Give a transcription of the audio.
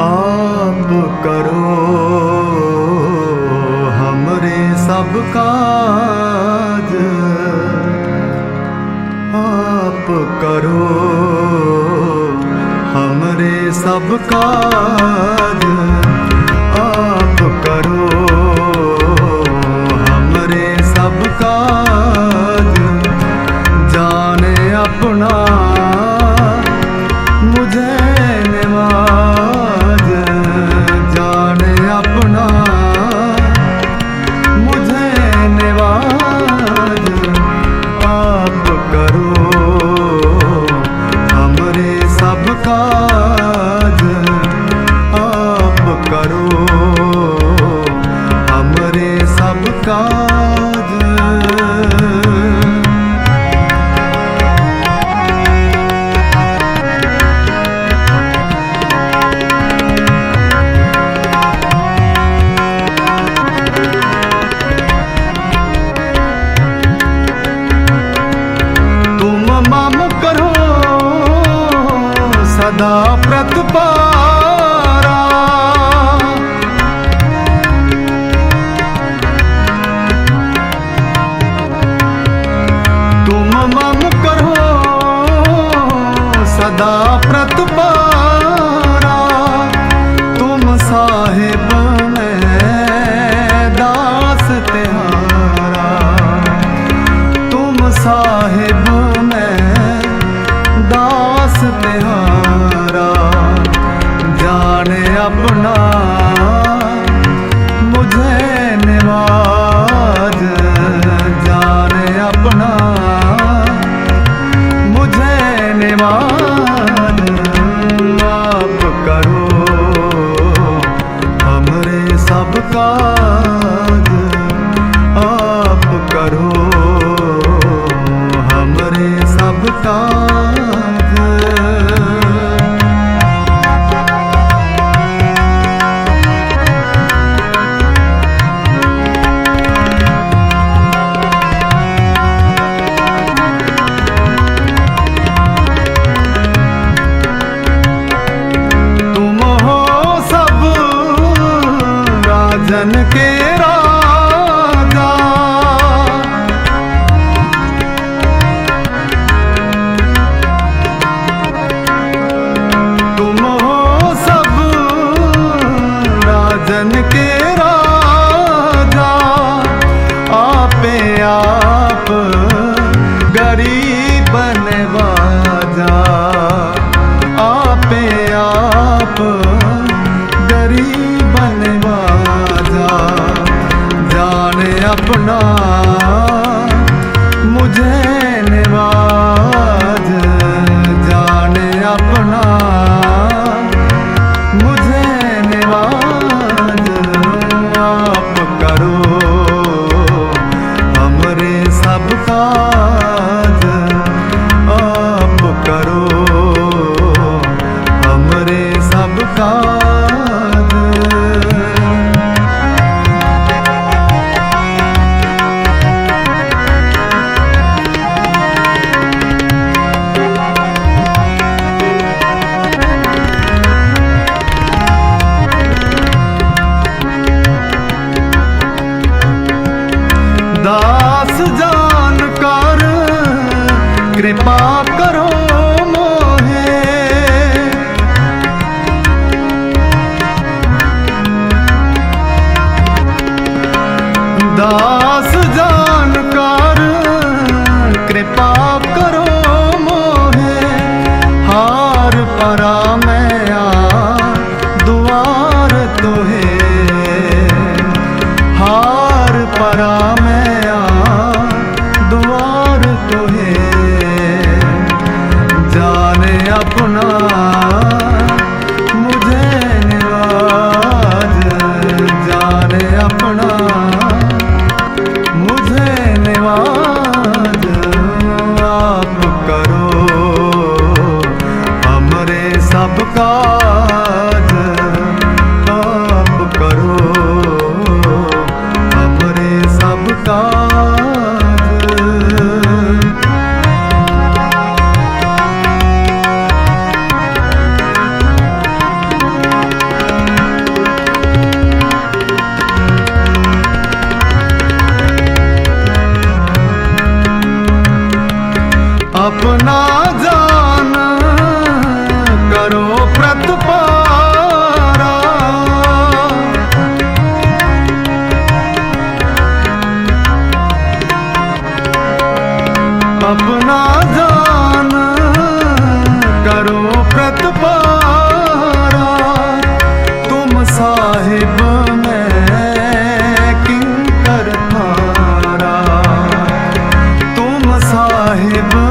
ਆਪ ਕਰੋ ਹਮਰੇ ਸਭ ਕਾਜ। ਆਪ ਕਰੋ ਹਮਰੇ ਸਭ ਕਾਜ। का ਬਨ ਕੇ ਰਾ। no. ਦਾਸ ਜਾਨ ਕਰ ਕਿਰਪਾ ਕਰੋ ਮੋਹੇ। ਦਾਸ ਜਾਨ ਕਰ ਕਿਰਪਾ ਆਪਣਾ ਜਾਨ ਕਰੋ ਪ੍ਰਤਪਾਰਾ। ਆਪਣਾ ਜਾਨ ਕਰੋ ਪ੍ਰਤਪਾਰਾ। ਤੁਮ ਸਾਹਿਬ ਸਾਹਿਬ